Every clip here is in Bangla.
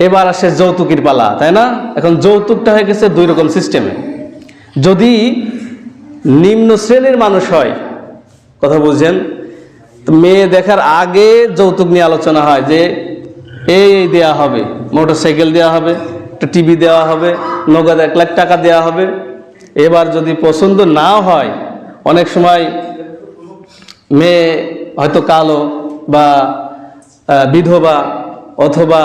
এবার আসে যৌতুকের পালা, তাই না? এখন যৌতুকটা হয়ে গেছে দুই রকম সিস্টেমে যদি নিম্ন শ্রেণির মানুষ হয়, কথা বুঝছেন? মেয়ে দেখার আগে যৌতুক নিয়ে আলোচনা হয় যে, এই দেওয়া হবে মোটর সাইকেল দেওয়া হবে, একটা টিভি দেওয়া হবে, নগদ এক লাখ টাকা দেওয়া হবে। এবার যদি পছন্দ না হয়, অনেক সময় মেয়ে হয়তো কালো বা বিধবা অথবা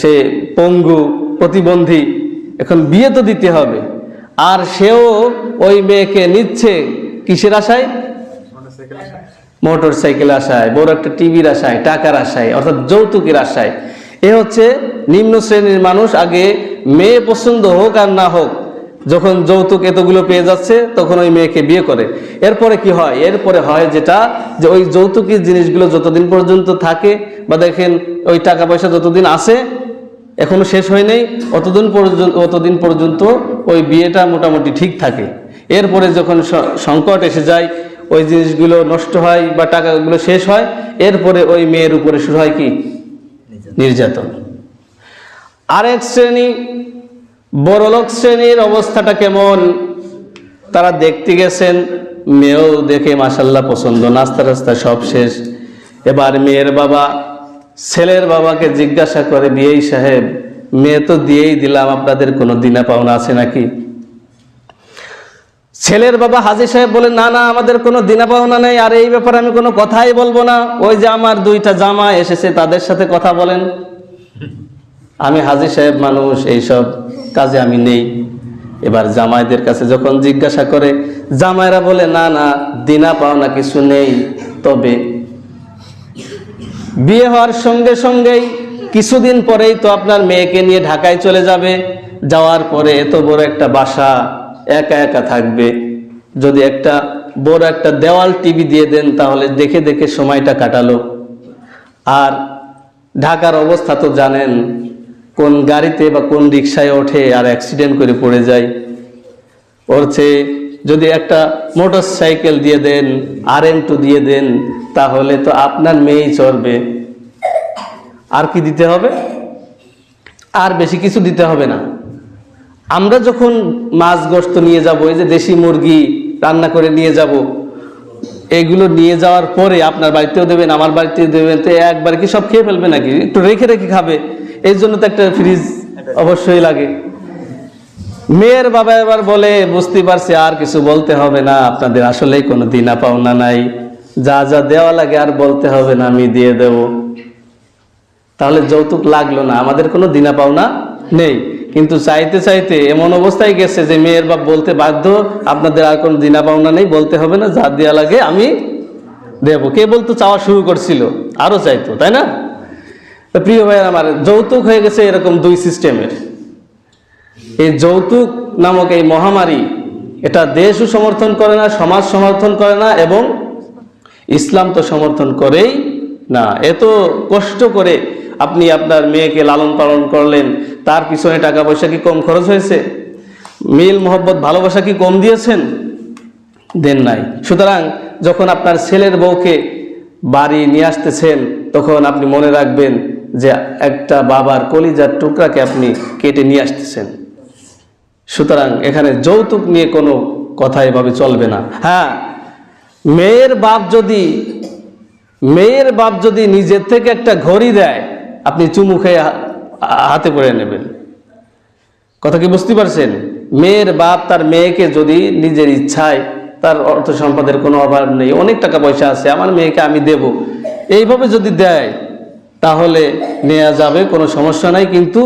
সে পঙ্গু প্রতিবন্ধী, এখন বিয়ে তো দিতে হবে। আর সেও ওই মেয়েকে নিচ্ছে কিসের আশায়? মোটর সাইকেল আশায়, বড় একটা টিভির আশায়, টাকার আশায়, অর্থাৎ যৌতুকের আশায়। এ হচ্ছে নিম্ন শ্রেণির মানুষ, আগে মেয়ে পছন্দ হোক আর না হোক যখন যৌতুক এতগুলো পেয়ে যাচ্ছে, তখন ওই মেয়েকে বিয়ে করে। এরপরে কি হয়? এরপরে হয় যেটা, যে ওই যৌতুকের জিনিসগুলো যতদিন পর্যন্ত থাকে, বা দেখেন ওই টাকা পয়সা যতদিন আসে এখনও শেষ হয় নাই, অতদিন পর্যন্ত অতদিন পর্যন্ত ওই বিয়েটা মোটামুটি ঠিক থাকে। এরপরে যখন সংকট এসে যায়, ওই জিনিসগুলো নষ্ট হয় বা টাকাগুলো শেষ হয়, এরপরে ওই মেয়ের উপরে শুরু হয় কি? নির্যাতন। আরেক শ্রেণি বড়লোক শ্রেণির অবস্থাটা কেমন? তারা দেখতে গেছেন, মেয়েও দেখে মাসাল্লাহ পছন্দ, নাস্তা রাস্তা সব শেষ। এবার মেয়ের বাবা, ছেলের বাবাকে জিজ্ঞাসা করে, বিয়েই সাহেব, মেয়ে তো দিয়েই দিলাম, আপনাদের কোনো দিনা পাওনা আছে নাকি? ছেলের বাবা হাজি সাহেব বলে, না না, আমাদের কোনো দিনা পাওনা নেই, আর এই ব্যাপারে আমি কোনো কথাই বলব না। ওই যে আমার দুইটা জামা এসেছে, তাদের সাথে কথা বলেন। আমি হাজি সাহেব মানুষ, এইসব কাজে আমি নেই। এবার জামাইদের কাছে যখন জিজ্ঞাসা করে, জামাইরা বলে, না না, দিনা পাওনা কিছু নেই। তবে বিয়ে হওয়ার সঙ্গে সঙ্গেই কিছুদিন পরেই তো আপনার মেয়েকে নিয়ে ঢাকায় চলে যাবে। যাওয়ার পরে এত বড় একটা বাসা, একা একা থাকবে। যদি একটা বড় একটা দেওয়াল টিভি দিয়ে দেন, তাহলে দেখে দেখে সময়টা কাটালো। আর ঢাকার অবস্থা তো জানেন কোন গাড়িতে বা কোন রিক্সায় ওঠে আর অ্যাক্সিডেন্ট করে পড়ে যায়। ওর চেয়ে যদি একটা মোটর সাইকেল দিয়ে দেন আর এন টু দিয়ে দেন, তাহলে তো আপনার মেয়েই চলবে। আর কি দিতে হবে? আর বেশি কিছু দিতে হবে না। আমরা যখন মাছ গোস্ত নিয়ে যাব, এই যে দেশি মুরগি রান্না করে নিয়ে যাব, এগুলো নিয়ে যাওয়ার পরে আপনার বাড়িতেও দেবেন, আমার বাড়িতেও দেবেন, তো একবার কি সব খেয়ে ফেলবে নাকি? একটু রেখে রেখে খাবে। এই জন্য তো একটা ফ্রিজ অবশ্যই লাগে। মেয়ের বাবা এবার বলে, বুঝতে পারছি, আর কিছু বলতে হবে না। আপনাদের আসলেই কোনো দিনা পাওনা নাই। যা যা দেওয়া লাগে, আর বলতে হবে না, আমি দিয়ে দেব। তাহলে যৌতুক লাগল না। আমাদের কোনো দিনা পাওনা নেই। কিন্তু চাইতে চাইতে এমন অবস্থায় গেছে যে মেয়ের বাপ বলতে বাধ্য, আপনাদের আর কোনো দিনা পাওনা নেই, বলতে হবে না, যা দেওয়া লাগে আমি দেব। কে বলতো, চাওয়া শুরু করছিল। আরও চাইতো, তাই না? প্রিয় ভাইয়ের আমার, যৌতুক হয়ে গেছে এরকম দুই সিস্টেমের। এই যৌতুক নামক এই মহামারী, এটা দেশও সমর্থন করে না, সমাজ সমর্থন করে না এবং ইসলাম তো সমর্থন করেই না। এত কষ্ট করে আপনি আপনার মেয়েকে লালন পালন করলেন, তার পিছনে টাকা পয়সা কি কম খরচ হয়েছে? মিল, মোহব্বত, ভালোবাসা কি কম দিয়েছেন? দেন নাই। সুতরাং যখন আপনার ছেলের বউকে বাড়ি নিয়ে আসতেছেন, তখন আপনি মনে রাখবেন যে একটা বাবার কলিজার টুকরাকে আপনি কেটে নিয়ে আসতেছেন। সুতরাং এখানে যৌতুক নিয়ে কোনো কথা এভাবে চলবে না। হ্যাঁ মেয়ের বাপ যদি, মেয়ের বাপ যদি নিজের থেকে একটা ঘড়ি দেয়, আপনি চুমু খেয়ে হাতে পড়ে নেবেন। কথা কি বুঝতে পারছেন? মেয়ের বাপ তার মেয়েকে যদি নিজের ইচ্ছায়, তার অর্থ সম্পদের কোনো অভাব নেই, অনেক টাকা পয়সা আছে, আমার মেয়েকে আমি দেব। এইভাবে যদি দেয় তাহলে নেওয়া যাবে, কোনো সমস্যা নাই, কিন্তু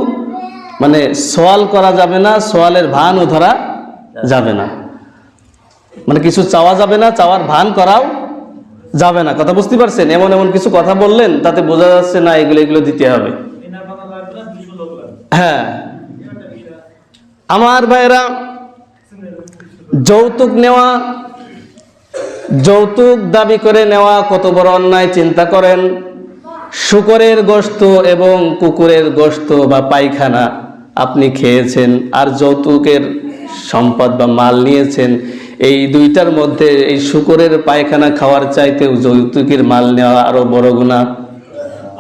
মানে সোয়াল করা যাবে না, সোয়ালের ভানও ধরা যাবে না। মানে কিছু চাওয়া যাবে না, চাওয়ার ভান করাও যাবে না। কথা বুঝতে পারছেন? এমন এমন কিছু কথা বললেন, তাতে বোঝা যাচ্ছে না, এগুলো এগুলো দিতে হবে। হ্যাঁ। আমার ভাইরা যৌতুক নেওয়া, যৌতুক দাবি করে নেওয়া কত বড় অন্যায়, চিন্তা করেন। শুকরের গোস্ত এবং কুকুরের গোস্ত বা পায়খানা আপনি খেয়েছেন আর যৌতুকের সম্পদ বা মাল নিয়েছেন, এই দুইটার মধ্যে এই শুকরের পায়খানা খাওয়ার চাইতেও যৌতুকের মাল নেওয়া আরও বড় গুণা।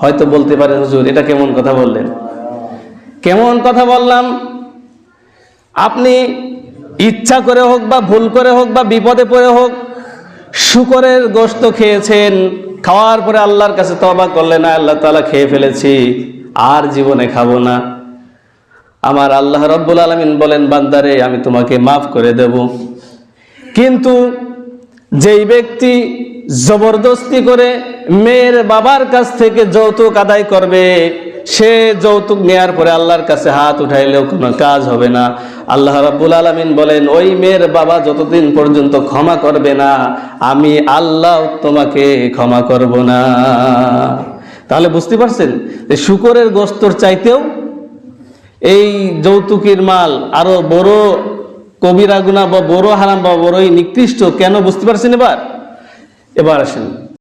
হয়তো বলতে পারেন, হুজুর, এটা কেমন কথা বললেন? কেমন কথা বললাম? আপনি ইচ্ছা করে হোক বা ভুল করে হোক বা বিপদে পড়ে হোক, শুকরের গোস্ত খেয়েছেন খাওয়ার পরে আল্লাহর কাছে তবা করলে, না, আল্লাহ তালা খেয়ে ফেলেছি, আর জীবনে খাব না। আমার আল্লাহ রব্বুল আলমিন বলেন, বান্দারে, আমি তোমাকে মাফ করে দেব। কিন্তু যেই ব্যক্তি জবরদস্তি করে মেয়ের বাবার কাছ থেকে যৌতুক আদায় করবে সে যৌতুক নেয়ার পরে আল্লাহর কাছে হাত উঠাইলেও কোনো কাজ হবে না। আল্লাহ রাব্বুল আলামিন বলেন, ওই মেয়ের বাবা যতদিন পর্যন্ত ক্ষমা করবে না, আমি আল্লাহ তোমাকে ক্ষমা করব না। তাহলে বুঝতে পারছেন যে শুকরের গোস্তর চাইতেও এই যৌতুকের মাল আরও বড় কবিরা গুণা বা বড় হারাম বা বড়ই নিকৃষ্ট, কেন বুঝতে পারছেন এবার? এবার আসেন।